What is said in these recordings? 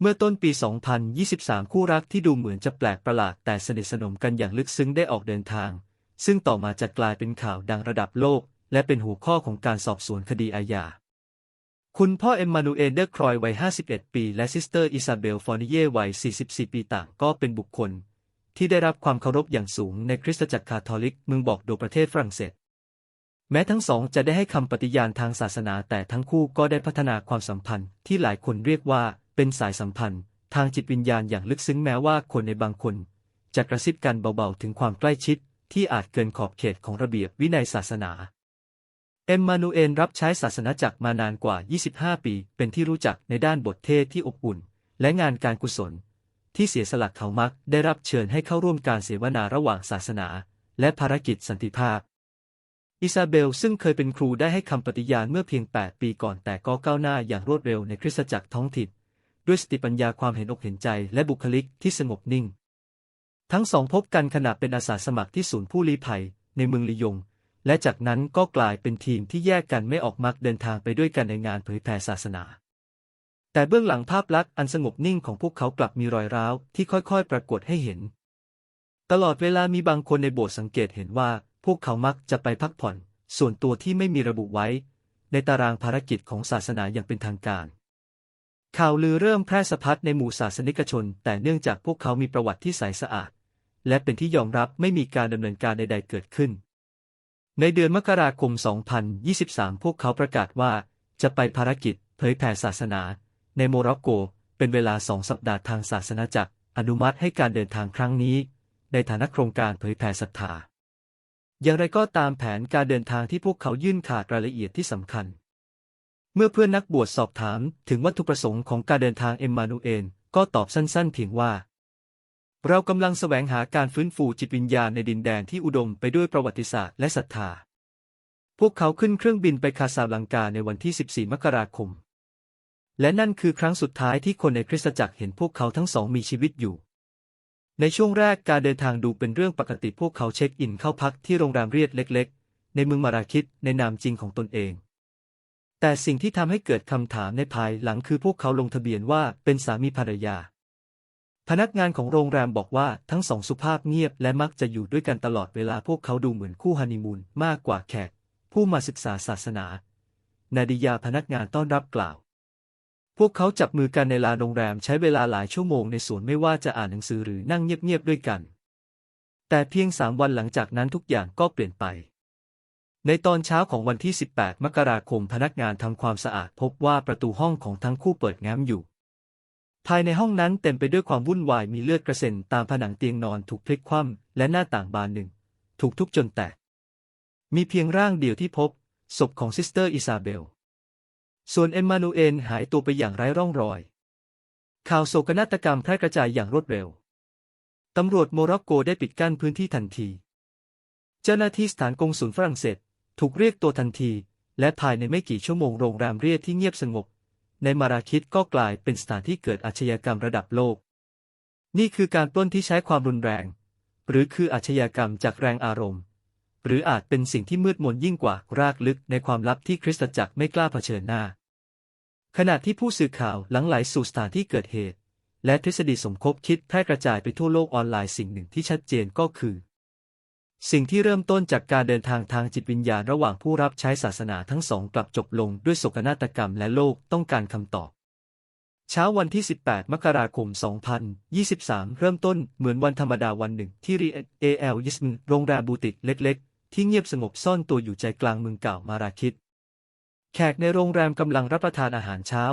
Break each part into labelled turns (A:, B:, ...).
A: เมื่อต้นปี 2023 คู่รักที่ดูเหมือนจะแปลกประหลาดแต่สนิทสนมกันอย่างลึกซึ้งได้ออกเดินทาง ซึ่งต่อมาจะกลายเป็นข่าวดังระดับโลก และเป็นหัวข้อของการสอบสวนคดีอาญา คุณพ่อเอ็มมานูเอลเดอร์ครอยวัย 51 ปี และซิสเตอร์อิซาเบลฟอร์นิเยวัย 44 ปีต่างก็เป็นบุคคล ที่ได้รับความเคารพอย่างสูงในคริสตจักรคาทอลิกเมืองบอกโดประเทศฝรั่งเศสแม้ทั้งสองจะได้ให้คำปฏิญาณทางศาสนาแต่ทั้งคู่ก็ได้พัฒนาความสัมพันธ์ที่หลายคนเรียกว่า เป็นสายสัมพันธ์ ทางจิตวิญญาณอย่างลึกซึ้งแม้ว่าคนในบางคน จะกระซิบกันเบาๆถึงความใกล้ชิด ที่อาจเกินขอบเขตของระเบียบวินัยศาสนาเอ็มมานูเอลรับใช้ศาสนาจักรมานานกว่า 25 ปี เป็นที่รู้จักในด้านบทเทศที่อบอุ่น และงานการกุศล ที่เสียสละเขามักได้รับเชิญให้เข้าร่วมการเสวนาระหว่างศาสนา และภารกิจสันติภาพ อิซาเบลซึ่งเคยเป็นครูได้ให้คำปฏิญาณเมื่อเพียง 8 ปีก่อนแต่ก็ก้าวหน้าอย่างรวดเร็วในคริสตจักรท้องถิ่น ด้วยสติปัญญาความเห็นอกเห็นใจและบุคลิกที่สงบนิ่ง ทั้งสองพบกันขณะเป็นอาสาสมัครที่ศูนย์ผู้ลี้ภัย ในเมืองลียง และจากนั้นก็กลายเป็นทีมที่แยกกันไม่ออกมักเดินทางไปด้วยกันในงานเผยแผ่ศาสนา แต่เบื้องหลังภาพลักษณ์อันสงบนิ่งของพวกเขากลับมีรอยร้าวที่ค่อยๆ ปรากฏให้เห็น ตลอดเวลามีบางคนในโบสถ์สังเกตเห็นว่า พวกเขามักจะไปพักผ่อน ส่วนตัวที่ไม่มีระบุไว้ ในตารางภารกิจของศาสนาอย่างเป็นทางการ ข่าวลือเริ่มแพร่สะพัดในหมู่ศาสนิกชน แต่เนื่องจากพวกเขามีประวัติที่ใสสะอาด และเป็นที่ยอมรับไม่มีการดำเนินการใด ๆ เกิดขึ้น ในเดือนมกราคม 2023 พวกเขาประกาศว่า จะไปภารกิจ เผยแผ่ศาสนา ในโมร็อกโก เป็นเวลาสองสัปดาห์ทางศาสนาจักรอนุมัติให้การเดินทางครั้งนี้ ในฐานะโครงการเผยแผ่ศรัทธาอย่างไรก็ตามแผนการเดินทางที่พวกเขายื่นขาดรายละเอียดที่สำคัญ เมื่อเพื่อนนักบวชสอบถามถึงวัตถุประสงค์ของการเดินทางเอ็มมานูเอลก็ตอบสั้นๆเพียงว่า เรากำลังแสวงหาการฟื้นฟูจิตวิญญาณในดินแดนที่อุดมไปด้วยประวัติศาสตร์และศรัทธา พวกเขาขึ้นเครื่องบินไปคาซาบลังกาในวันที่ 14 มกราคม และนั่นคือครั้งสุดท้ายที่คนในคริสตจักรเห็นพวกเขาทั้งสองมีชีวิตอยู่ ในช่วงแรกการเดินทางดูเป็นเรื่องปกติพวกเขาเช็คอินเข้าพักที่โรงแรมเรียดเล็ก ๆ ในเมืองมาราคิดในนามจริงของตนเอง แต่สิ่งที่ทำให้เกิดคำถามในภายหลังคือพวกเขาลงทะเบียนว่าเป็นสามีภรรยา พนักงานของโรงแรมบอกว่าทั้งสองสุภาพเงียบและมักจะอยู่ด้วยกันตลอดเวลาพวกเขาดูเหมือนคู่ฮันนีมูนมากกว่าแขก ผู้มาศึกษาศาสนา นาดิยาพนักงานต้อนรับกล่าว พวกเขาจับมือกันในลานโรงแรมใช้เวลาหลายชั่วโมงในสวนไม่ว่าจะอ่านหนังสือหรือนั่งเงียบๆด้วยกัน แต่เพียงสามวันหลังจากนั้นทุกอย่างก็เปลี่ยนไป ในตอนเช้าของวันที่ 18 มกราคมพนักงานทำความสะอาดพบว่าประตูห้องของทั้งคู่เปิดแง้มอยู่ ภายในห้องนั้นเต็มไปด้วยความวุ่นวายมีเลือดกระเซ็นตามผนังเตียงนอนถูกพลิกคว่ำและหน้าต่างบานหนึ่ง ถูกทุบจนแตก มีเพียงร่างเดียวที่พบ ศพของซิสเตอร์อิซาเบล ส่วนเอ็มมานูเอลหายตัวไปอย่างไร้ร่องรอย ข่าวโศกนาฏกรรมแพร่กระจายอย่างรวดเร็ว ตำรวจโมร็อกโกได้ปิดกั้นพื้นที่ทันที เจ้าหน้าที่สถานกงสุลฝรั่งเศส ถูกเรียกตัวทันที และภายในไม่กี่ชั่วโมงโรงแรมเรียดที่เงียบสงบ ในมาราคิดก็กลายเป็นสถานที่เกิดอาชญากรรมระดับโลก นี่คือการปล้นที่ใช้ความรุนแรง หรือคืออาชญากรรมจากแรงอารมณ์ หรืออาจเป็นสิ่งที่มืดมนยิ่งกว่ารากลึกในความลับที่คริสตจักรไม่กล้าเผชิญหน้า ขณะที่ผู้สื่อข่าวหลังไหลสู่สถานที่เกิดเหตุ และทฤษฎีสมคบคิดแพร่กระจายไปทั่วโลกออนไลน์สิ่งหนึ่งที่ชัดเจนก็คือ สิ่งที่เริ่มต้นจากการเดินทางทางจิตวิญญาณระหว่างผู้รับใช้ศาสนาทั้งสองกลับจบลงด้วยโศกนาฏกรรมและโลกต้องการคำตอบ เช้าวันที่ 18 มกราคม 2023 เริ่มต้นเหมือนวันธรรมดาวันหนึ่งที่รีเอเอลยิสมโรงแรมบูติกเล็ก ๆ ที่เงียบสงบซ่อนตัวอยู่ใจกลางเมืองเก่ามาราคิด แขกในโรงแรมกำลังรับประทานอาหารเช้า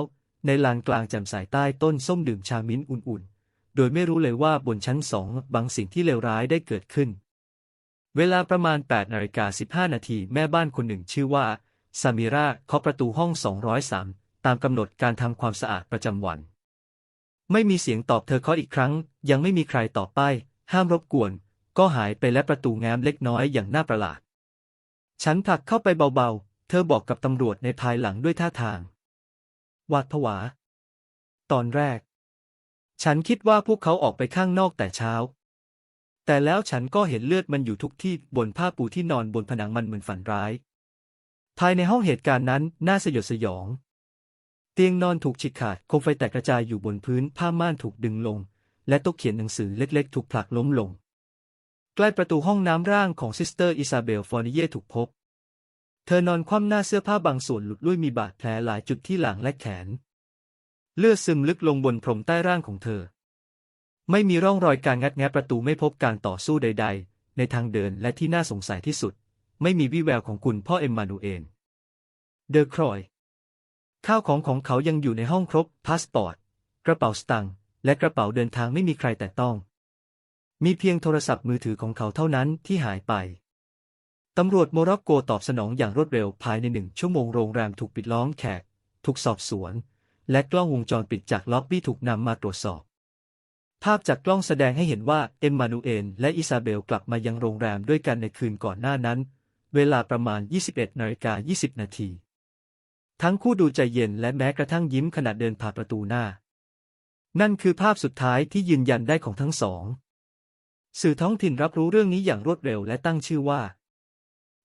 A: ในลานกลางแจ่มใสใต้ต้นส้มดื่มชามิ้นอุ่นๆ โดยไม่รู้เลยว่าบนชั้นสองบางสิ่งที่เลวร้ายได้เกิดขึ้น เวลาประมาณ8นาฬิกา15 นาทีแม่บ้านคนหนึ่งชื่อว่าซามิราเคาะประตูห้อง 203 ตามกำหนดการทำความสะอาดประจำวัน ไม่มีเสียงตอบเธอเคาะอีกครั้ง ยังไม่มีใครตอบป้ายห้ามรบกวน ก็หายไปและประตูแง้มเล็กน้อยอย่างน่าประหลาด ฉันผลักเข้าไปเบาๆ เธอบอกกับตำรวจในภายหลังด้วยท่าทางหวาดผวา ตอนแรก ฉันคิดว่าพวกเขาออกไปข้างนอกแต่เช้า แต่แล้วฉันก็เห็นเลือดมันอยู่ทุกที่บนผ้าปูที่นอนบนผนังมันเหมือนฝันร้าย ภายในห้องเหตุการณ์นั้นน่าสยดสยอง เตียงนอนถูกฉีกขาดโคมไฟแตกกระจายอยู่บนพื้นผ้าม่านถูกดึงลง และโต๊ะเขียนหนังสือเล็กๆ ถูกผลักล้มลง ใกล้ประตูห้องน้ำร่างของซิสเตอร์อิซาเบลฟอร์นิเยถูกพบ เธอนอนคว่ำหน้าเสื้อผ้าบางส่วนหลุดลุ่ยมีบาดแผลหลายจุดที่หลังและแขน เลือดซึมลึกลงบนพรมใต้ร่างของเธอ ไม่มีร่องรอยการงัดแงะประตูไม่พบการต่อสู้ใด ๆ ในทางเดินและที่น่าสงสัยที่สุด ไม่มีวี่แววของคุณพ่อเอ็มมานูเอล เดอครอย ข้าวของของเขายังอยู่ในห้องครบ พาสปอร์ต กระเป๋าสตางค์และกระเป๋าเดินทางไม่มีใครแต่ต้อง มีเพียงโทรศัพท์มือถือของเขาเท่านั้นที่หายไป ตำรวจโมร็อกโกตอบสนองอย่างรวดเร็วภายในหนึ่งชั่วโมงโรงแรมถูกปิดล้อมแขก ถูกสอบสวน และกล้องวงจรปิดจากล็อบบี้ถูกนำมาตรวจสอบ ภาพจากกล้องแสดงให้เห็นว่าเอ็มมานูเอลและอิซาเบลกลับมายังโรงแรมด้วยกันในคืนก่อนหน้านั้น เวลาประมาณ 21นาฬิกา20 นาที ทั้งคู่ดูใจเย็นและแม้กระทั่งยิ้มขณะเดินผ่านประตูหน้า นั่นคือภาพสุดท้ายที่ยืนยันได้ของทั้งสอง สื่อท้องถิ่นรับรู้เรื่องนี้อย่างรวดเร็วและตั้งชื่อว่า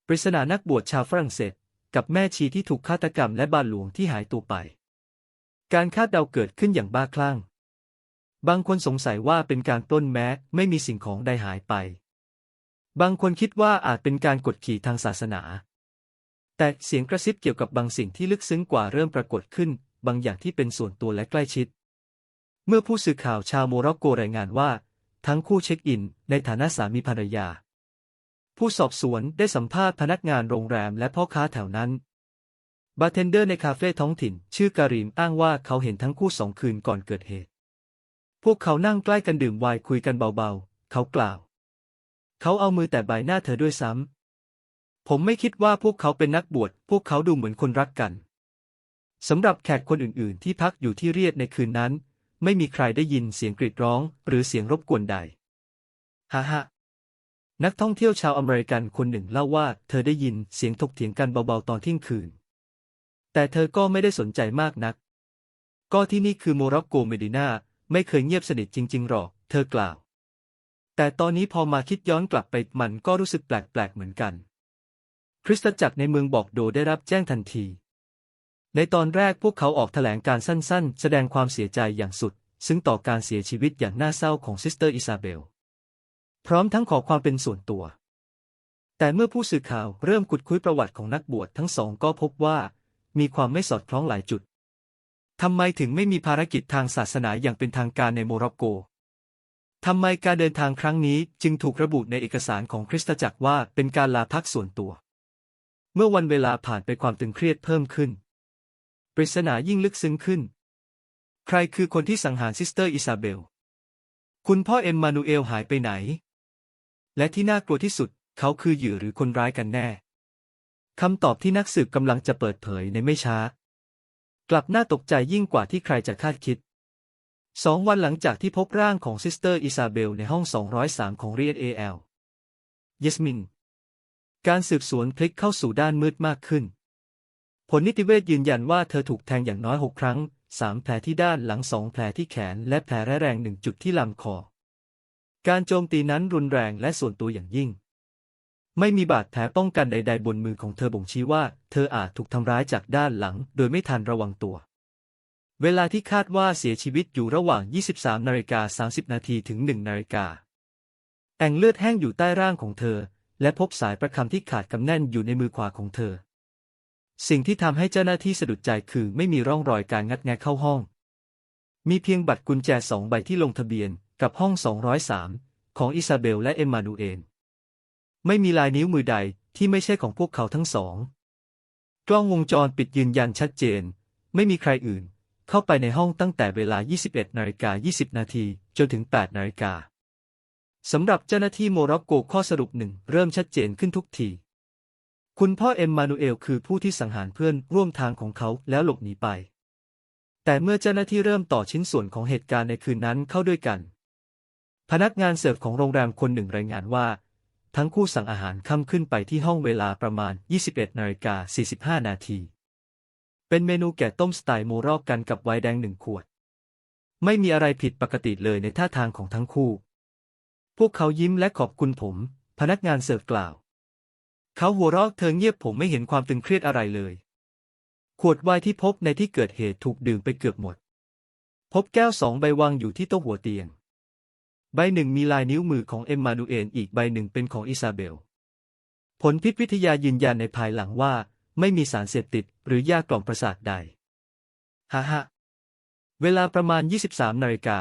A: ปริศนานักบวชชาวฝรั่งเศส กับแม่ชีที่ถูกฆาตกรรมและบาทหลวงที่หายตัวไป การคาดเดาเกิดขึ้นอย่างบ้าคลั่ง บางคนสงสัยว่าเป็นการปล้นแม้ไม่มีสิ่งของใดหายไป บางคนคิดว่าอาจเป็นการกดขี่ทางศาสนา แต่เสียงกระซิบเกี่ยวกับบางสิ่งที่ลึกซึ้งกว่าเริ่มปรากฏขึ้น บางอย่างที่เป็นส่วนตัวและใกล้ชิด เมื่อผู้สื่อข่าวชาวโมร็อกโกรายงานว่า ทั้งคู่เช็คอิน ในฐานะสามีภรรยา ผู้สอบสวนได้สัมภาษณ์พนักงานโรงแรมและพ่อค้าแถวนั้นบาร์เทนเดอร์ในคาเฟ่ท้องถิ่น ชื่อการีมอ้างว่าเขาเห็นทั้งคู่สองคืนก่อนเกิดเหตุ พวกเขานั่งใกล้กันดื่มไวน์คุยกันเบาๆ เขากล่าว เขาเอามือแต่ใบหน้าเธอด้วยซ้ำ ผมไม่คิดว่าพวกเขาเป็นนักบวช พวกเขาดูเหมือนคนรักกัน สำหรับแขกคนอื่นๆ ที่พักอยู่ที่เรียดในคืนนั้น ไม่มีใครได้ยินเสียงกรีดร้อง หรือเสียงรบกวนใด ฮ่าฮ่านักท่องเที่ยวชาวอเมริกันคนหนึ่งเล่าว่า เธอได้ยินเสียงถกเถียงกันเบาๆตอนเที่ยงคืน แต่เธอก็ไม่ได้สนใจมากนัก ก็ที่นี่คือโมร็อกโกเมดินา ไม่เคยเงียบสนิทจริง ๆ หรอก เธอกล่าว แต่ตอนนี้พอมาคิดย้อนกลับไปมันก็รู้สึกแปลก ๆ เหมือนกัน คริสตจักรในเมืองบอกโดได้รับแจ้งทันที ในตอนแรกพวกเขาออกแถลงการสั้น ๆ แสดงความเสียใจอย่างสุด ซึ่งต่อการเสียชีวิตอย่างน่าเศร้าของซิสเตอร์อิซาเบล พร้อมทั้งขอความเป็นส่วนตัว แต่เมื่อผู้สื่อข่าวเริ่มขุดคุยประวัติของนักบวชทั้งสองก็พบว่ามีความไม่สอดคล้องหลายจุด ทำไมถึงไม่มีภารกิจทางศาสนาอย่างเป็นทางการในโมร็อกโก ทำไมการเดินทางครั้งนี้จึงถูกระบุในเอกสารของคริสตจักรว่าเป็นการลาพักส่วนตัว เมื่อวันเวลาผ่านไปความตึงเครียดเพิ่มขึ้น ปริศนายิ่งลึกซึ้งขึ้น ใครคือคนที่สังหารซิสเตอร์อิซาเบล คุณพ่อเอ็มมานูเอลหายไปไหน และที่น่ากลัวที่สุดเขาคือเหยื่อหรือคนร้ายกันแน่ คำตอบที่นักสืบกำลังจะเปิดเผยในไม่ช้า กลับน่าตกใจยิ่งกว่าที่ใครจะคาดคิดสองวันหลังจากที่พบร่างของซิสเตอร์อิซาเบลในห้อง 203 ของเรียนเอลเยสมิน การสืบสวนพลิกเข้าสู่ด้านมืดมากขึ้น ผลนิติเวชยืนยันว่าเธอถูกแทงอย่างน้อยหกครั้งสามแผลที่ด้านหลังสองแผลที่แขน และแผลร้ายแรงหนึ่งจุดที่ลำคอ การโจมตีนั้นรุนแรงและส่วนตัวอย่างยิ่ง ไม่มีบาดแผลป้องกันใดๆบนมือของเธอบ่งชี้ว่า เธออาจถูกทำร้ายจากด้านหลัง โดยไม่ทันระวังตัว เวลาที่คาดว่าเสียชีวิตอยู่ระหว่าง 23นาฬิกา30นาทีถึง1นาฬิกาแอ่งเลือดแห้งอยู่ใต้ร่างของเธอ และพบสายประคำที่ขาดกำแน่นอยู่ในมือขวาของเธอ สิ่งที่ทำให้เจ้าหน้าที่สะดุดใจคือไม่มีร่องรอยการงัดแงะเข้าห้อง มีเพียงบัตรกุญแจสองใบที่ลงทะเบียนกับห้อง 203 ของอิซาเบลและเอ็มมานูเอล ไม่มีลายนิ้วมือใดที่ไม่ใช่ของพวกเขาทั้งสอง กล้องวงจรปิดยืนยันชัดเจน ไม่มีใครอื่น เข้าไปในห้องตั้งแต่เวลา 21นาฬิกา20 นาทีจนถึง 8นาฬิกาสำหรับเจ้าหน้าที่โมร็อกโกข้อสรุปหนึ่งเริ่มชัดเจนขึ้นทุกที คุณพ่อเอ็มมานูเอลคือผู้ที่สังหารเพื่อนร่วมทางของเขาแล้วหลบหนีไป แต่เมื่อเจ้าหน้าที่เริ่มต่อชิ้นส่วนของเหตุการณ์ในคืนนั้นเข้าด้วยกัน พนักงานเสิร์ฟของโรงแรมคนหนึ่งรายงานว่า ทั้งคู่สั่งอาหารค่ำขึ้นไปที่ห้องเวลาประมาณ 21นาฬิกา45 นาที เป็นเมนูแกะต้มสไตล์โมรอกกันกับไวน์แดงหนึ่งขวด ไม่มีอะไรผิดปกติเลยในท่าทางของทั้งคู่ พวกเขายิ้มและขอบคุณผม พนักงานเสิร์ฟกล่าว เขาหัวเราะเธอเงียบผมไม่เห็นความตึงเครียดอะไรเลย ขวดไวน์ที่พบในที่เกิดเหตุถูกดื่มไปเกือบหมด พบแก้วสองใบวางอยู่ที่โต๊ะหัวเตียง ใบหนึ่งมีลายนิ้วมือของเอ็มมานูเอลอีกใบหนึ่งเป็นของอิซาเบล ผลพิษวิทยายืนยันในภายหลังว่า ไม่มีสารเสพติดหรือยากล่อมประสาทใดฮ่าฮ่าเวลาประมาณ 23นาฬิกา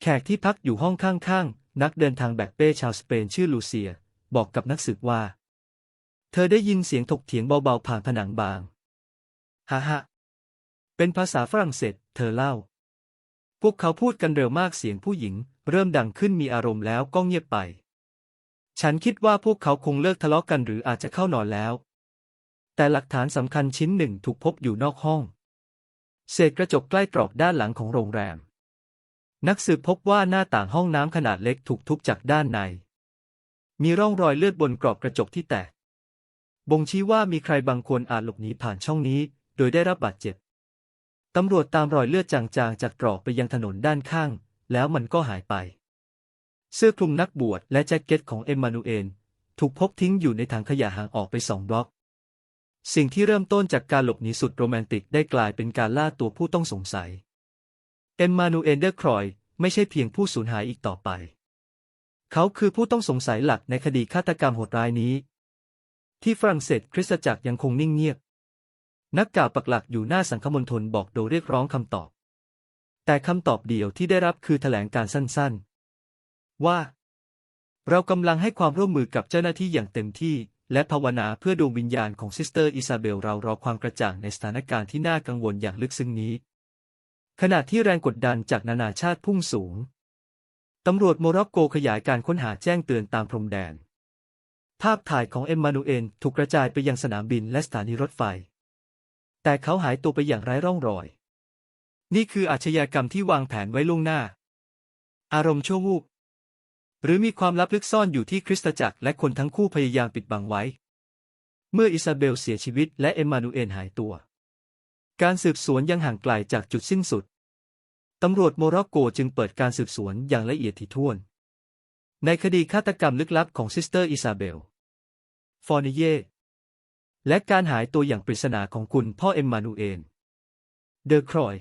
A: แขกที่พักอยู่ห้องข้างๆ นักเดินทางแบกเป้ชาวสเปนชื่อลูเซีย บอกกับนักสืบว่า เธอได้ยินเสียงถกเถียงเบาๆผ่านผนังบางฮ่าฮ่าเป็นภาษาฝรั่งเศส เธอเล่า พวกเขาพูดกันเร็วมากเสียงผู้หญิง เริ่มดังขึ้นมีอารมณ์แล้วก็เงียบไป ฉันคิดว่าพวกเขาคงเลิกทะเลาะกันหรืออาจจะเข้านอนแล้ว แต่หลักฐานสำคัญชิ้นหนึ่งถูกพบอยู่นอกห้อง เศษกระจกใกล้ตรอกด้านหลังของโรงแรม นักสืบพบว่าหน้าต่างห้องน้ำขนาดเล็กถูกทุบจากด้านใน มีร่องรอยเลือดบนกรอบกระจกที่แตก บ่งชี้ว่ามีใครบางคนอาจหลบหนีผ่านช่องนี้ โดยได้รับบาดเจ็บตำรวจตามรอยเลือดจางๆ จากตรอกไปยังถนนด้านข้าง แล้วมันก็หายไป เสื้อคลุมนักบวชและแจ็คเก็ตของเอ็มมานูเอลถูกพบทิ้งอยู่ในถังขยะห่างออกไปสองบล็อก สิ่งที่เริ่มต้นจากการหลบหนีสุดโรแมนติกได้กลายเป็นการล่าตัวผู้ต้องสงสัย เอ็มมานูเอลเดอร์ครอยไม่ใช่เพียงผู้สูญหายอีกต่อไป เขาคือผู้ต้องสงสัยหลักในคดีฆาตกรรมโหดร้ายนี้ ที่ฝรั่งเศสคริสตจักรยังคงนิ่งเงียบ นักข่าวปักหลักอยู่หน้าสังคมณฑลบอกโดยเรียกร้องคำตอบ แต่คำตอบเดียวที่ได้รับคือแถลงการสั้นๆ ว่า เรากำลังให้ความร่วมมือกับเจ้าหน้าที่อย่างเต็มที่ และภาวนาเพื่อดวงวิญญาณของซิสเตอร์อิซาเบลเรารอความกระจ่างในสถานการณ์ที่น่ากังวลอย่างลึกซึ้งนี้ ขณะที่แรงกดดันจากนานาชาติพุ่งสูงตำรวจโมร็อกโกขยายการค้นหาแจ้งเตือนตามพรมแดน ภาพถ่ายของเอ็มมานูเอลถูกกระจายไปยังสนามบินและสถานีรถไฟ แต่เขาหายตัวไปอย่างไร้ร่องรอย นี่คืออาชญากรรมที่วางแผนไว้ล่วงหน้า อารมณ์ชั่ววูบหรือมีความลับลึกซ่อนอยู่ที่คริสตจักรและคนทั้งคู่พยายามปิดบังไว้ เมื่ออิซาเบลเสียชีวิตและเอมมานูเอลหายตัว การสืบสวนยังห่างไกลจากจุดสิ้นสุด ตำรวจโมร็อกโกจึงเปิดการสืบสวนอย่างละเอียดถี่ถ้วน ในคดีฆาตกรรมลึกลับของซิสเตอร์อิซาเบล ฟอร์นิเย และการหายตัวอย่างปริศนาของคุณพ่อเอ็มมานูเอล เดอครอย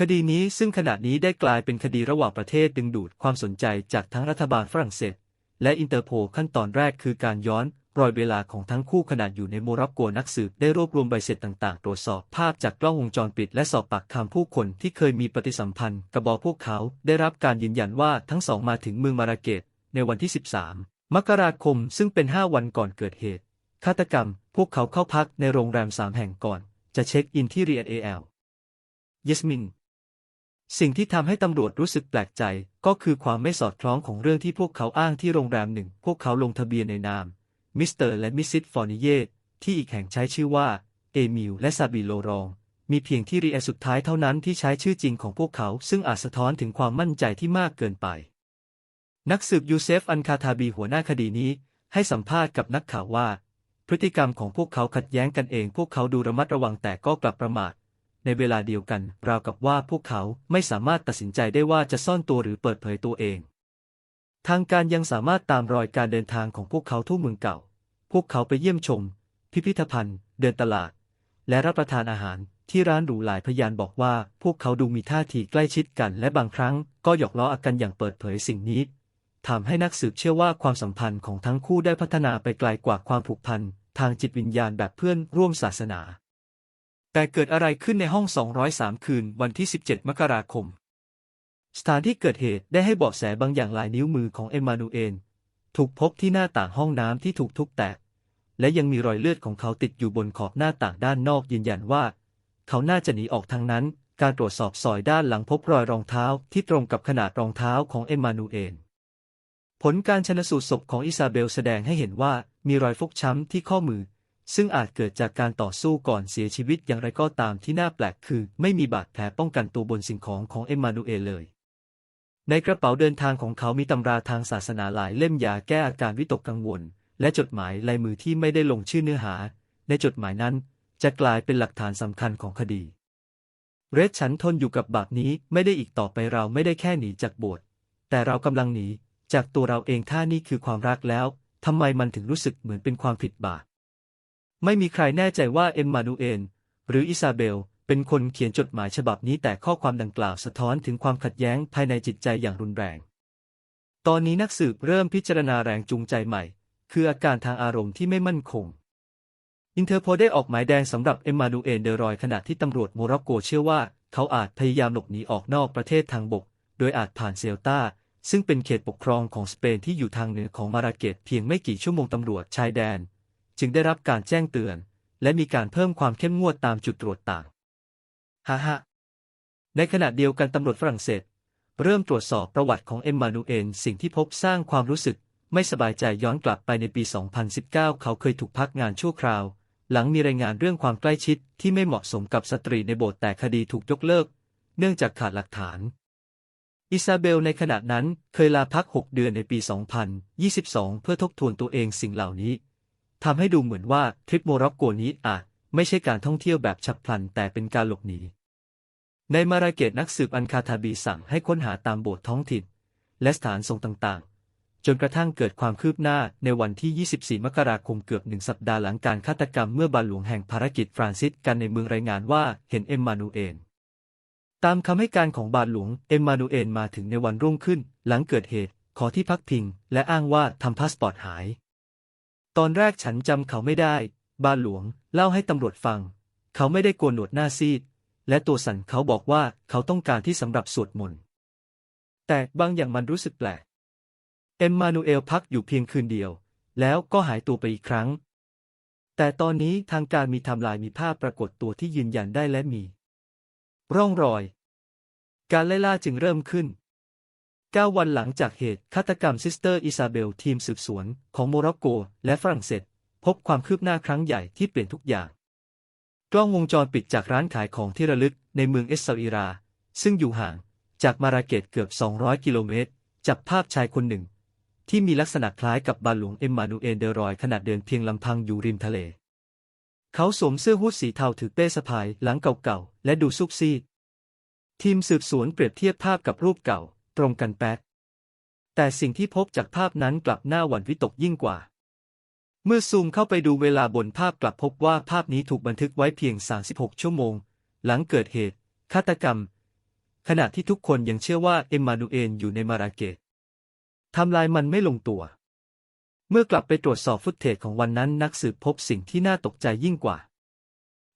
A: คดีนี้ซึ่งขณะนี้ได้กลายเป็นคดีระหว่างประเทศดึงดูดความสนใจจากทั้งรัฐบาลฝรั่งเศส และอินเตอร์โพลขั้นตอนแรกคือการย้อนรอยเวลาของทั้งคู่ขณะอยู่ในโมร็อกโกนักสืบได้รวบรวมใบเสร็จต่างๆ ตรวจสอบภาพจากกล้องวงจรปิด และสอบปากคำผู้คนที่เคยมีปฏิสัมพันธ์กับบอพวกเขา ได้รับการยืนยันว่าทั้งสองมาถึงเมืองมาราเกตในวันที่ 13 มกราคมซึ่งเป็น 5 วันก่อนเกิดเหตุฆาตกรรม พวกเขาเข้าพักในโรงแรมสามแห่งก่อน จะเช็คอินที่เรียนเอลเยสมิน สิ่งที่ทำให้ตำรวจรู้สึกแปลกใจ ก็คือความไม่สอดคล้องของเรื่องที่พวกเขาอ้างที่โรงแรมหนึ่ง พวกเขาลงทะเบียนในนามมิสเตอร์และมิสซิสฟอร์นิเยที่อีกแห่งใช้ชื่อว่า เอมิลและซาบิโลรอง มีเพียงที่รีแอสุดท้ายเท่านั้นที่ใช้ชื่อจริงของพวกเขา ซึ่งอาจสะท้อนถึงความมั่นใจที่มากเกินไป นักสืบยูเซฟอันคาทาบีหัวหน้าคดีนี้ ให้สัมภาษณ์กับนักข่าวว่า พฤติกรรมของพวกเขาขัดแย้งกันเอง พวกเขาดูระมัดระวังแต่ก็กลับประมาท ในเวลาเดียวกัน ราวกับว่าพวกเขาไม่สามารถตัดสินใจได้ว่าจะซ่อนตัวหรือเปิดเผยตัวเอง ทางการยังสามารถตามรอยการเดินทางของพวกเขาทั่วเมืองเก่า พวกเขาไปเยี่ยมชม พิพิธภัณฑ์ เดินตลาด และรับประทานอาหารที่ร้านหรูหลายพยานบอกว่า พวกเขาดูมีท่าทีใกล้ชิดกัน และบางครั้งก็หยอกล้อกันอย่างเปิดเผยสิ่งนี้ทำให้นักสืบเชื่อว่าความสัมพันธ์ของทั้งคู่ได้พัฒนาไปไกลกว่าความผูกพันทางจิตวิญญาณแบบเพื่อนร่วมศาสนา แต่เกิดอะไรขึ้นในห้อง 203 คืนวันที่ 17 มกราคม สถานที่เกิดเหตุได้ให้เบาะแสบางอย่างลายนิ้วมือของเอ็มมานูเอลถูกพบที่หน้าต่างห้องน้ำที่ถูกทุบแตก และยังมีรอยเลือดของเขาติดอยู่บนขอบหน้าต่างด้านนอกยืนยันว่า เขาน่าจะหนีออกทางนั้น การตรวจสอบซอยด้านหลังพบรอยรองเท้าที่ตรงกับขนาดรองเท้าของเอ็มมานูเอลผลการชนสูตรศพของอิซาเบลแสดงให้เห็นว่ามีรอยฟกช้ำที่ข้อมือ ซึ่งอาจเกิดจากการต่อสู้ก่อนเสียชีวิตอย่างไรก็ตามที่น่าแปลกคือ ไม่มีบาดแผลป้องกันตัวบนสิ่งของของเอ็มมานูเอลเลย ในกระเป๋าเดินทางของเขามีตำราทางศาสนาหลายเล่มยาแก้อาการวิตกกังวล และจดหมายลายมือที่ไม่ได้ลงชื่อเนื้อหา ในจดหมายนั้น จะกลายเป็นหลักฐานสำคัญของคดี เรดฉันทนอยู่กับบาปนี้ไม่ได้อีกต่อไปเราไม่ได้แค่หนีจากบสถ์แต่เรากำลังหนีจากตัวเราเองถ้านี่คือความรักแล้วทำไมมันถึงรู้สึกเหมือนเป็นความผิดบาป ไม่มีใครแน่ใจว่าเอ็มมานูเอลหรืออิซาเบล เป็นคนเขียนจดหมายฉบับนี้แต่ข้อความดังกล่าวสะท้อนถึงความขัดแย้งภายในจิตใจอย่างรุนแรง ตอนนี้นักสืบเริ่มพิจารณาแรงจูงใจใหม่ คืออาการทางอารมณ์ที่ไม่มั่นคงอินเตอร์โพได้ออกหมายแดงสำหรับเอ็มมานูเอลเดรอยขณะที่ตำรวจโมร็อกโกเชื่อว่า เขาอาจพยายามหลบหนีออกนอกประเทศทางบก โดยอาจผ่านเซลตาซึ่งเป็นเขตปกครองของสเปนที่อยู่ทางเหนือของมาราเกตเพียงไม่กี่ชั่วโมงตำรวจชายแดน จึงได้รับการแจ้งเตือน และมีการเพิ่มความเข้มงวดตามจุดตรวจต่างฮ่าฮ่าในขณะเดียวกันตำรวจฝรั่งเศส เริ่มตรวจสอบประวัติของเอ็มมานูเอลสิ่งที่พบสร้างความรู้สึกไม่สบายใจย้อนกลับไปในปี 2019 เขาเคยถูกพักงานชั่วคราว หลังมีรายงานเรื่องความใกล้ชิดที่ไม่เหมาะสมกับสตรีในโบสถ์แต่คดีถูกยกเลิก เนื่องจากขาดหลักฐาน อิซาเบลในขณะนั้นเคยลาพัก 6 เดือนในปี 2022 เพื่อทบทวนตัวเองสิ่งเหล่านี้ ทำให้ดูเหมือนว่าทริปโมร็อกโกนี้อาจไม่ใช่การท่องเที่ยวแบบฉับพลันแต่เป็นการหลบหนีในมาราเกตนักสืบอันคาทาบีสั่งให้ค้นหาตามโบสถ์ท้องถิ่น และสถานทรงต่างๆ จนกระทั่งเกิดความคืบหน้าในวันที่ 24 มกราคมเกือบหนึ่งสัปดาห์หลังการฆาตกรรมเมื่อบาลหลวงแห่งภารกิจฟรานซิสกันในเมืองรายงานว่าเห็นเอ็มมานูเอลตามคำให้การของบาหลวงเอ็มมานูเอลมาถึงในวันรุ่งขึ้น หลังเกิดเหตุขอที่พักพิง และอ้างว่าทำพาสปอร์ตหาย ตอนแรกฉันจำเขาไม่ได้ บาหลวง เล่าให้ตำรวจฟัง เขาไม่ได้โกนหนวดหน้าซีด และตัวสั่นเขาบอกว่าเขาต้องการที่สำหรับสวดมนต์ แต่บางอย่างมันรู้สึกแปลก เอ็มมานูเอลพักอยู่เพียงคืนเดียว แล้วก็หายตัวไปอีกครั้ง แต่ตอนนี้ทางการมีทม์ไลน์มีภาพปรากฏตัวที่ยืนยันได้และมี ร่องรอย การไล่ล่าจึงเริ่มขึ้น 9 วันหลังจากเหตุฆาตกรรมซิสเตอร์อิซาเบลทีมสืบสวนของโมร็อกโกและฝรั่งเศส พบความคืบหน้าครั้งใหญ่ที่เปลี่ยนทุกอย่าง กล้องวงจรปิดจากร้านขายของที่ระลึกในเมืองเอสซาอิรา ซึ่งอยู่ห่างจากมาราเกตเกือบ 200 กิโลเมตร จับภาพชายคนหนึ่ง ที่มีลักษณะคล้ายกับบาหลวงเอ็มมานูเอลเดรอยขณะเดินเพียงลำพังอยู่ริมทะเล เขาสวมเสื้อฮู้ดสีเทาถือเป้สะพายหลังเก่าๆและดูซุกซีดทีมสืบสวนเปรียบเทียบภาพกับรูปเก่า ตรงกันแป๊ะแต่สิ่งที่พบจากภาพนั้นกลับน่าหวั่นวิตกยิ่งกว่า เมื่อซูมเข้าไปดูเวลาบนภาพกลับพบว่าภาพนี้ถูกบันทึกไว้เพียง 36 ชั่วโมง หลังเกิดเหตุฆาตกรรม ขณะที่ทุกคนยังเชื่อว่าเอ็มมานูเอลอยู่ในมาราเกตทำลายมันไม่ลงตัว เมื่อกลับไปตรวจสอบฟุตเทจของวันนั้นนักสืบพบสิ่งที่น่าตกใจยิ่งกว่า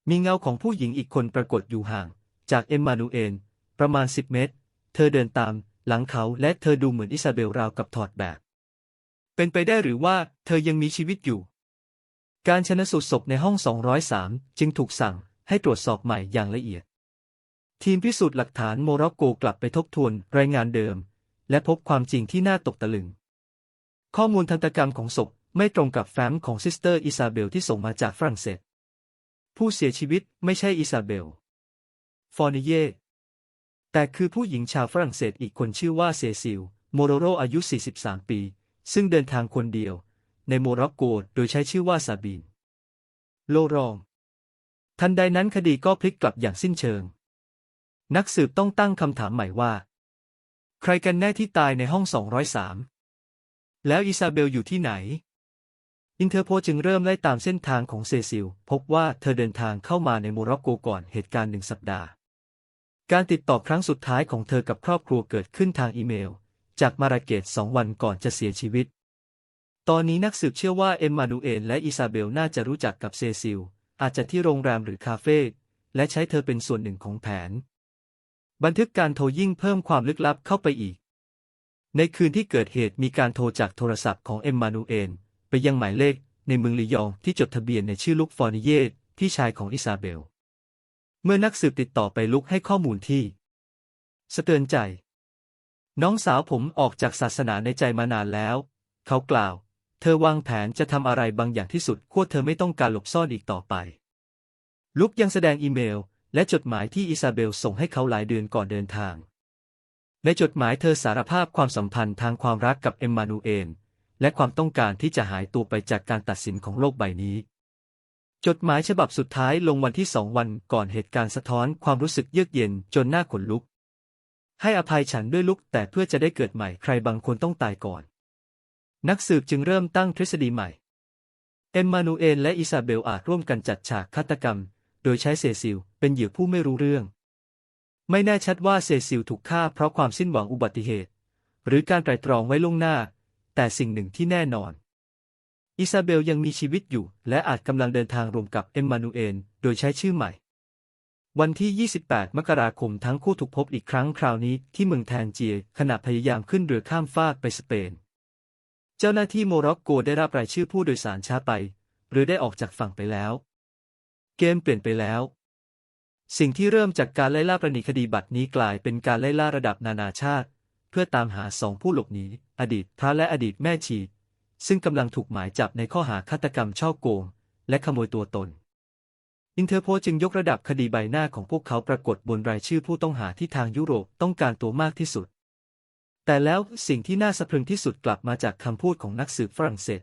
A: มีเงาของผู้หญิงอีกคนปรากฏอยู่ห่าง จากเอ็มมานูเอลประมาณ 10 เมตร เธอเดินตาม หลังเขาและเธอดูเหมือนอิซาเบลราวกับถอดแบบ เป็นไปได้หรือว่าเธอยังมีชีวิตอยู่ การชนสูตรศพในห้อง 203 จึงถูกสั่งให้ตรวจสอบใหม่อย่างละเอียด ทีมพิสูจน์หลักฐานโมร็อกโกกลับไปทบทวนรายงานเดิม และพบความจริงที่น่าตกตะลึง ข้อมูลทันตกรรมของศพไม่ตรงกับแฟ้มของซิสเตอร์อิซาเบลที่ส่งมาจากฝรั่งเศส ผู้เสียชีวิตไม่ใช่อิซาเบล ฟอร์นิเย แต่คือผู้หญิงชาวฝรั่งเศสอีกคนชื่อว่าเซซิล โมโรโรอายุ 43 ปี ซึ่งเดินทางคนเดียว ในโมร็อกโกโดยใช้ชื่อว่าซาบีนโลรอง ทันใดนั้นคดีก็พลิกกลับอย่างสิ้นเชิง นักสืบต้องตั้งคำถามใหม่ว่า ใครกันแน่ที่ตายในห้อง 203 แล้วอิซาเบลอยู่ที่ไหน อินเทอร์โพจึงเริ่มไล่ตามเส้นทางของเซซิล พบว่าเธอเดินทางเข้ามาในโมร็อกโกก่อนเหตุการณ์หนึ่งสัปดาห์ การติดต่อครั้งสุดท้ายของเธอกับครอบครัวเกิดขึ้นทางอีเมล จากมาราเกตสองวันก่อนจะเสียชีวิต ตอนนี้นักสืบเชื่อว่าเอ็มมานูเอลและอิซาเบลน่าจะรู้จักกับเซซิล อาจจะที่โรงแรมหรือคาเฟ่และใช้เธอเป็นส่วนหนึ่งของแผน บันทึกการโทรยิ่งเพิ่มความลึกลับเข้าไปอีก ในคืนที่เกิดเหตุมีการโทรจากโทรศัพท์ของเอ็มมานูเอลไปยังหมายเลขในเมืองลียองที่จดทะเบียนในชื่อลุกฟอร์นิเยตพี่ชายของอิซาเบล เมื่อนักสืบติดต่อไปลุกให้ข้อมูลที่ สะเตือนใจ น้องสาวผมออกจากศาสนาในใจมานานแล้ว เขากล่าว เธอวางแผนจะทำอะไรบางอย่างที่สุดขั้วเธอไม่ต้องการหลบซ่อนอีกต่อไป ลุกยังแสดงอีเมล และจดหมายที่อิซาเบลส่งให้เขาหลายเดือนก่อนเดินทาง ในจดหมายเธอสารภาพความสัมพันธ์ทางความรักกับเอ็มมานูเอลและความต้องการที่จะหายตัวไปจากการตัดสินของโลกใบนี้ จดหมายฉบับสุดท้ายลงวันที่สองวันก่อนเหตุการณ์สะท้อนความรู้สึกเยือกเย็นจนหน้าขนลุก ให้อภัยฉันด้วยลุกแต่เพื่อจะได้เกิดใหม่ใครบางคนต้องตายก่อน นักสืบจึงเริ่มตั้งทฤษฎีใหม่ เอ็มมานูเอลและอิซาเบลอาจร่วมกันจัดฉากฆาตกรรม โดยใช้เซซิลเป็นเหยื่อผู้ไม่รู้เรื่อง ไม่แน่ชัดว่าเซซิลถูกฆ่าเพราะความสิ้นหวังอุบัติเหตุ หรือการไตร่ตรองไว้ล่วงหน้า แต่สิ่งหนึ่งที่แน่นอน อิซาเบลยังมีชีวิตอยู่ และอาจกำลังเดินทางรวมกับเอ็มมานูเอลโดยใช้ชื่อใหม่ วันที่ 28 มกราคมทั้งคู่ถูกพบอีกครั้งคราวนี้ที่เมืองแทนเจีย ขณะพยายามขึ้นเรือข้ามฟากไปสเปน เจ้าหน้าที่โมร็อกโกได้รับรายชื่อผู้โดยสารช้าไป หรือได้ออกจากฝั่งไปแล้ว เกมเปลี่ยนไปแล้ว สิ่งที่เริ่มจากการไล่ล่าประณีคดีบัตรนี้กลายเป็นการไล่ล่าระดับนานาชาติ เพื่อตามหาสองผู้หลบหนีอดีตพระและอดีตแม่ชี ซึ่งกำลังถูกหมายจับในข้อหาฆาตกรรมช่อโกง และขโมยตัวตน อินเทอร์โพจึงยกระดับคดีใบหน้าของพวกเขาปรากฏบนรายชื่อผู้ต้องหาที่ทางยุโรปต้องการตัวมากที่สุด แต่แล้วสิ่งที่น่าสะพรึงที่สุดกลับมาจากคำพูดของนักสืบฝรั่งเศส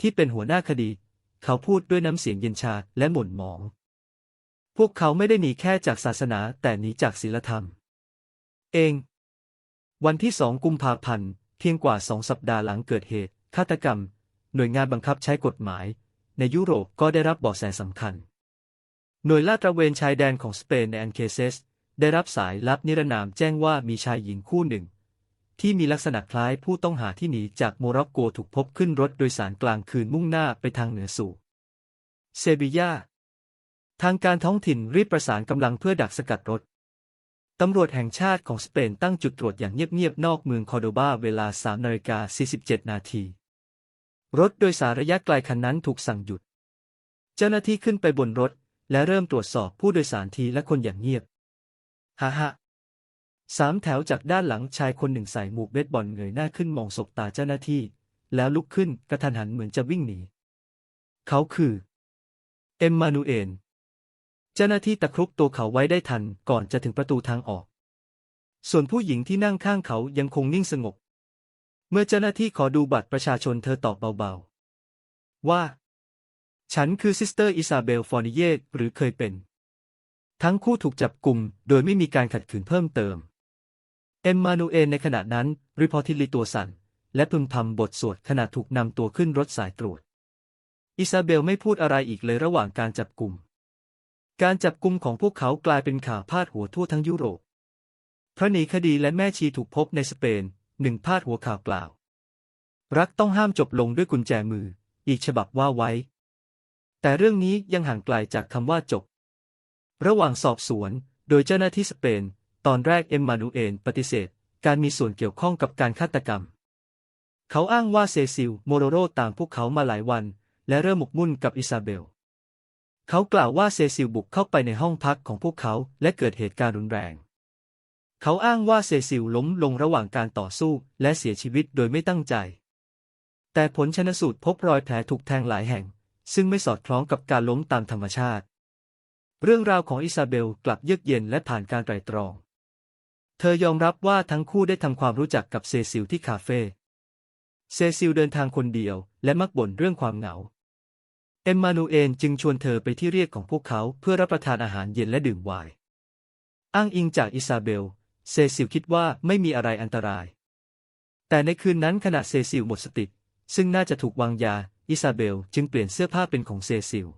A: ที่เป็นหัวหน้าคดี เขาพูดด้วยน้ำเสียงเย็นชาและหม่นหมอง พวกเขาไม่ได้หนีแค่จากศาสนาแต่หนีจากศีลธรรม เอง วันที่สองกุมภาพันธ์เพียงกว่าสองสัปดาห์หลังเกิดเหตุ ฆาตกรรม หน่วยงานบังคับใช้กฎหมาย ในยุโรปก็ได้รับเบาะแสสำคัญ หน่วยลาดตระเวนชายแดนของสเปนในแอนเคเซสได้รับสายลับนิรนามแจ้งว่ามีชายหญิงคู่หนึ่ง ที่มีลักษณะคล้ายผู้ต้องหาที่หนีจากโมร็อกโกถูกพบขึ้นรถโดยสารกลางคืนมุ่งหน้าไปทางเหนือสู่เซบียาทางการท้องถิ่นรีบประสานกำลังเพื่อดักสกัดรถ ตำรวจแห่งชาติของสเปนตั้งจุดตรวจอย่างเงียบๆนอกเมืองคอร์โดบาเวลา 3 นาฬิกา 47 นาที รถโดยสารระยะไกลคันนั้นถูกสั่งหยุด เจ้าหน้าที่ขึ้นไปบนรถ และเริ่มตรวจสอบผู้โดยสารทีละคนอย่างเงียบฮ่าฮ่าสามแถวจากด้านหลังชายคนหนึ่งใส่หมวกเบสบอลเงยหน้าขึ้นมองสบตาเจ้าหน้าที่ แล้วลุกขึ้นกระทันหันเหมือนจะวิ่งหนี เขาคือ เอ็มมานูเอลเจ้าหน้าที่ตะครุบตัวเขาไว้ได้ทันก่อนจะถึงประตูทางออก ส่วนผู้หญิงที่นั่งข้างเขายังคงนิ่งสงบ เมื่อเจ้าหน้าที่ขอดูบัตรประชาชนเธอตอบเบาๆ ว่า ฉันคือซิสเตอร์อิซาเบลฟอนิเยตหรือเคยเป็น ทั้งคู่ถูกจับกลุ่มโดยไม่มีการขัดขืนเพิ่มเติม เอ็มมานูเอลในขณะนั้นริพอร์ติลีตัวสั่น และพึมพำบทสวดขณะถูกนำตัวขึ้นรถสายตรวจ อิซาเบลไม่พูดอะไรอีกเลยระหว่างการจับกลุ่ม การจับกลุ่มของพวกเขากลายเป็นข่าวพาดหัวทั่วทั้งยุโรปพระหนีคดีและแม่ชีถูกพบในสเปน หนึ่งพาดหัวข่าวกล่าว รักต้องห้ามจบลงด้วยกุญแจมือ อีกฉบับว่าไว้ แต่เรื่องนี้ยังห่างไกลจากคำว่าจบ ระหว่างสอบสวน โดยเจ้าหน้าที่สเปน ตอนแรกเอ็มมานูเอลปฏิเสธ การมีส่วนเกี่ยวข้องกับการฆาตกรรม เขาอ้างว่าเซซิล โมโรโรตามพวกเขามาหลายวัน และเริ่มหมกมุ่นกับอิซาเบล เขากล่าวว่าเซซิลบุกเข้าไปในห้องพักของพวกเขาและเกิดเหตุการณ์รุนแรง เขาอ้างว่าเซซิลล้มลงระหว่างการต่อสู้และเสียชีวิตโดยไม่ตั้งใจ แต่ผลชนสูตรพบรอยแผลถูกแทงหลายแห่ง ซึ่งไม่สอดคล้องกับการล้มตามธรรมชาติ เรื่องราวของอิซาเบลกลับเยือกเย็นและผ่านการไตรตรอง เธอยอมรับว่าทั้งคู่ได้ทำความรู้จักกับเซซิลที่คาเฟ่ เซซิลเดินทางคนเดียวและมักบ่นเรื่องความเหงา เอ็มมานูเอลจึงชวนเธอไปที่เรียกของพวกเขาเพื่อรับประทานอาหารเย็นและดื่มไวน์ อ้างอิงจากอิซาเบล เซซิลคิดว่าไม่มีอะไรอันตราย แต่ในคืนนั้นขณะเซซิลหมดสติ ซึ่งน่าจะถูกวางยา อิซาเบลจึงเปลี่ยนเสื้อผ้าเป็นของเซซิล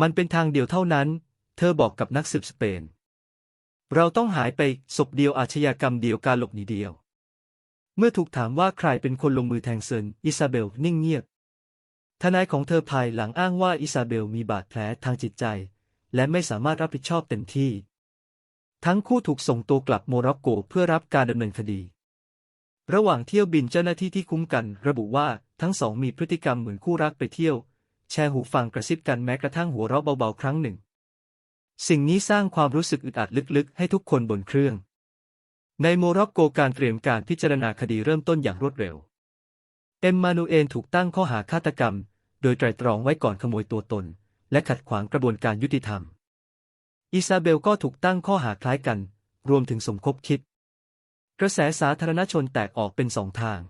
A: มันเป็นทางเดียวเท่านั้น เธอบอกกับนักสืบสเปน เราต้องหายไปศพเดียวอาชญากรรมเดียวการหลบหนีเดียว เมื่อถูกถามว่าใครเป็นคนลงมือแทงเซนอิซาเบลนิ่งเงียบ ทนายของเธอภายหลังอ้างว่าอิซาเบลมีบาดแผลทางจิตใจ และไม่สามารถรับผิดชอบเต็มที่ ทั้งคู่ถูกส่งตัวกลับโมร็อกโกเพื่อรับการดำเนินคดี ระหว่างเที่ยวบินเจ้าหน้าที่ที่คุ้มกัน ระบุว่าทั้งสองมีพฤติกรรมเหมือนคู่รักไปเที่ยว แชร์หูฟังกระซิบกันแม้กระทั่งหัวเราะเบาๆ ครั้งหนึ่ง สิ่งนี้สร้างความรู้สึกอึดอัดลึกๆ ให้ทุกคนบนเครื่อง ในโมร็อกโกการเตรียมการพิจารณาคดีเริ่มต้นอย่างรวดเร็ว เอ็มมานูเอลถูกตั้งข้อหาฆาตกรรม โดยไตรตรองไว้ก่อนขโมยตัวตน และขัดขวางกระบวนการยุติธรรม อิซาเบลก็ถูกตั้งข้อหาคล้ายกัน รวมถึงสมคบคิด กระแสสาธารณชนแตกออกเป็นสองทาง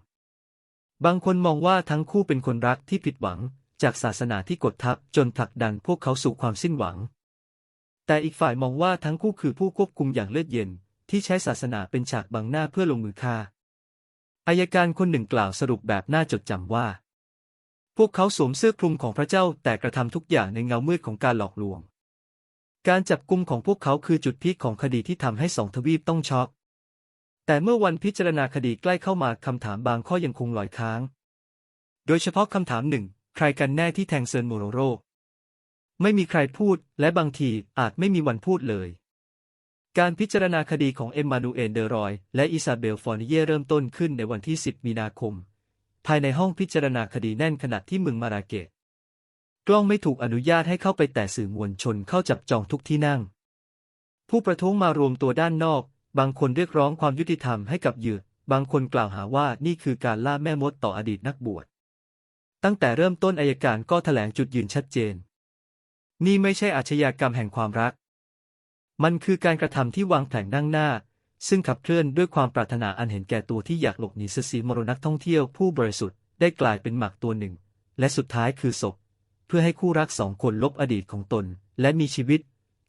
A: บางคนมองว่าทั้งคู่เป็นคนรักที่ผิดหวัง จากศาสนาที่กดทับจนผลักดันพวกเขาสู่ความสิ้นหวัง แต่อีกฝ่ายมองว่าทั้งคู่คือผู้ควบคุมอย่างเลือดเย็น ที่ใช้ศาสนาเป็นฉากบังหน้าเพื่อลงมือฆ่าอายการคนหนึ่งกล่าวสรุปแบบน่าจดจำว่า พวกเขาสวมเสื้อคลุมของพระเจ้าแต่กระทำทุกอย่างในเงามืดของการหลอกลวง การจับกุมของพวกเขาคือจุดพีคของคดีที่ทำให้สองทวีปต้องช็อก แต่เมื่อวันพิจารณาคดีใกล้เข้ามาคำถามบางข้อยังคงลอยค้าง โดยเฉพาะคำถามหนึ่ง ใครกันแน่ที่แทงเซินโมโรโร ไม่มีใครพูด และบางทีอาจไม่มีวันพูดเลย การพิจารณาคดีของเอ็มมานูเอลเดอรอย และอิซาเบลฟอร์นิเยเริ่มต้นขึ้นในวันที่ 10 มีนาคม ภายในห้องพิจารณาคดีแน่นขณะที่เมืองมาราเกต กล้องไม่ถูกอนุญาตให้เข้าไปแต่สื่อมวลชนเข้าจับจองทุกที่นั่ง ผู้ประท้วงมารวมตัวด้านนอก บางคนเรียกร้องความยุติธรรมให้กับเหยื่อ บางคนกล่าวหาว่านี่คือการล่าแม่มดต่ออดีตนักบวช ตั้งแต่เริ่มต้นอายการก็แถลงจุดยืนชัดเจน นี่ไม่ใช่อาชญากรรมแห่งความรัก มันคือการกระทำที่วางแผนดั้งหน้า ซึ่งขับเคลื่อนด้วยความปรารถนาอันเห็นแก่ตัวที่อยากหลบหนีสสีมรนักท่องเที่ยวผู้บริสุทธิ์ได้กลายเป็นหมากตัวหนึ่ง และสุดท้ายคือศพ เพื่อให้คู่รักสองคนลบอดีตของตน และมีชีวิต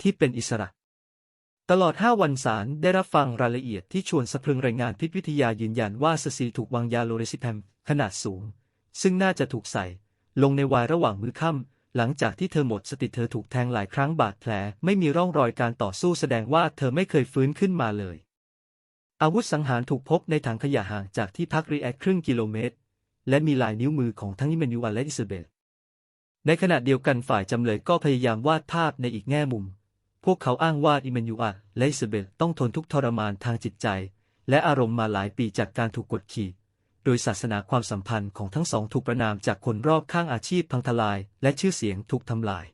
A: ที่เป็นอิสระ ตลอด 5 วันศาลได้รับฟังรายละเอียดที่ชวนสะพรึงรายงานพิษวิทยายืนยันว่าสซีถูกวางยาโลเรซิแพมขนาดสูง ซึ่งน่าจะถูกใส่ ลงในวายระหว่างมื้อค่ำหลังจากที่เธอหมดสติเธอถูกแทงหลายครั้งบาดแผล ไม่มีร่องรอยการต่อสู้แสดงว่าเธอไม่เคยฟื้นขึ้นมาเลย อาวุธสังหารถูกพบในถังขยะห่างจากที่พักรีแอคครึ่งกิโลเมตร และมีลายนิ้วมือของทั้งอิเมนูอัลและอิซาเบล ในขณะเดียวกันฝ่ายจำเลยก็พยายามวาดภาพในอีกแง่มุม พวกเขาอ้างว่าอิเมนูอัลและอิซาเบลต้องทนทุกทรมานทางจิตใจ และอารมณ์มาหลายปีจากการถูกกดขี่ โดยศาสนาความสัมพันธ์ของทั้งสองถูกประนามจากคนรอบข้างอาชีพพังทลาย และชื่อเสียงถูกทำลาย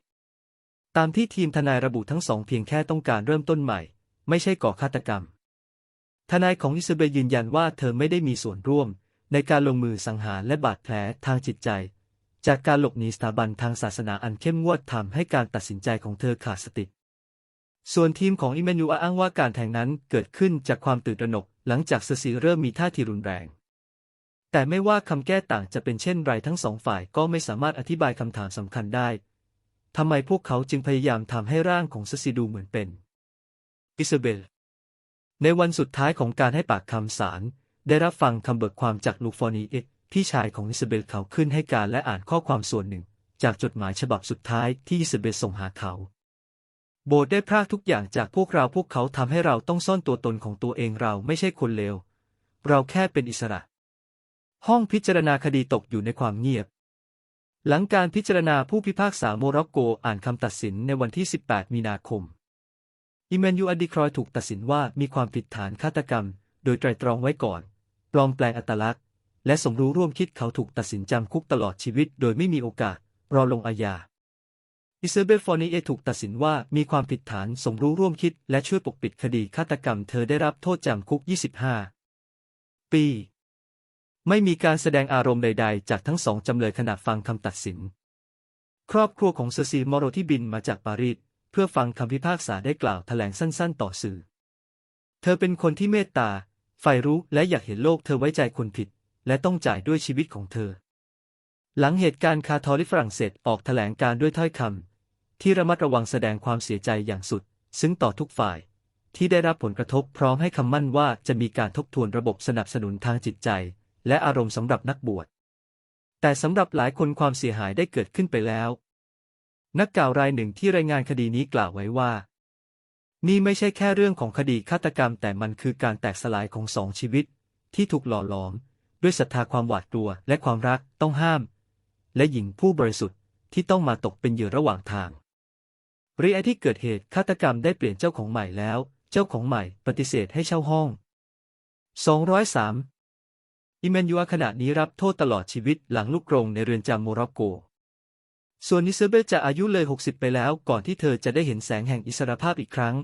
A: ตามที่ทีมทนายระบุทั้งสองเพียงแค่ต้องการเริ่มต้นใหม่ ไม่ใช่ก่อฆาตกรรม ทนายของอิซาเบลยืนยันว่าเธอไม่ได้มีส่วนร่วม ในการลงมือสังหารและบาดแผลทางจิตใจ จากการหลบหนีสถาบันทางศาสนาอันเข้มงวดทำให้การตัดสินใจของเธอขาดสติ ส่วนทีมของอิเมนูอาอ้างว่าการแทงนั้นเกิดขึ้นจากความตื่นตระหนก หลังจากเซซีเริ่มมีท่าทีรุนแรง แต่ไม่ว่าคำแก้ต่างจะเป็นเช่นไรทั้งสองฝ่ายก็ไม่สามารถอธิบายคำถามสำคัญได้ทำไมพวกเขาจึงพยายามทำให้ร่างของเซซีดูเหมือนเป็นอิซาเบล ในวันสุดท้ายของการให้ปากคำศาลได้รับฟังคำเบิกความจากลูกฟอร์นีเอ พี่ชายของอิซาเบลเขาขึ้นให้การและอ่านข้อความส่วนหนึ่ง จากจดหมายฉบับสุดท้ายที่อิซาเบลส่งหาเขา โบสถ์ได้พรากทุกอย่างจากพวกเราพวกเขาทำให้เราต้องซ่อนตัวตนของตัวเองเราไม่ใช่คนเลวเราแค่เป็นอิสระ ห้องพิจารณาคดีตกอยู่ในความเงียบ หลังการพิจารณาผู้พิพากษาโมร็อกโกอ่านคำตัดสินในวันที่ 18 มีนาคม อิเมนยูอดิครอยถูกตัดสินว่ามีความผิดฐานฆาตกรรม โดยไตรตรองไว้ก่อน ปลอมแปลงอัตลักษณ์ และสมรู้ร่วมคิดเขาถูกตัดสินจำคุกตลอดชีวิตโดยไม่มีโอกาสรอลงอาญา อิซาเบลฟอร์นีเอถูกตัดสินว่ามีความผิดฐานสมรู้ร่วมคิดและช่วยปกปิดคดีฆาตกรรมเธอได้รับโทษจำคุก 25 ปี ไม่มีการแสดงอารมณ์ใด ๆ จากทั้งสองจำเลยขณะฟังคำตัดสิน ครอบครัวของเซอร์ซีมอโรที่บินมาจากปารีสเพื่อฟังคำพิพากษาได้กล่าวแถลงสั้น ๆ ต่อสื่อ เธอเป็นคนที่เมตตาใฝ่รู้และอยากเห็นโลกเธอไว้ใจคนผิด และต้องจ่ายด้วยชีวิตของเธอ หลังเหตุการณ์คาทอลิฝรั่งเศสออกแถลงการด้วยถ้อยคำที่ระมัดระวังแสดงความเสียใจอย่างสุด ซึ่งต่อทุกฝ่าย ที่ได้รับผลกระทบพร้อมให้คำมั่นว่าจะมีการทบทวนระบบสนับสนุนทางจิตใจ และอารมณ์สำหรับนักบวช แต่สำหรับหลายคนความเสียหายได้เกิดขึ้นไปแล้ว นักกล่าวรายหนึ่งที่รายงานคดีนี้กล่าวไว้ว่านี่ไม่ใช่แค่เรื่องของคดีฆาตกรรมแต่มันคือการแตกสลายของสองชีวิต ที่ถูกหล่อหลอม ด้วยศรัทธาความหวาดกลัวและความรักต้องห้าม และหญิงผู้บริสุทธิ์ที่ต้องมาตกเป็นเหยื่อระหว่างทางรีแอที่เกิดเหตุฆาตกรรมได้เปลี่ยนเจ้าของใหม่แล้ว เจ้าของใหม่ปฏิเสธให้เช่าห้อง 203 อิเมนยูอาขณะนี้รับโทษตลอดชีวิตหลังลูกกรงในเรือนจำโมร็อกโก ส่วนอิเซเบลจะอายุเลย 60 ไปแล้วก่อนที่เธอจะได้เห็นแสงแห่งอิสรภาพอีกครั้ง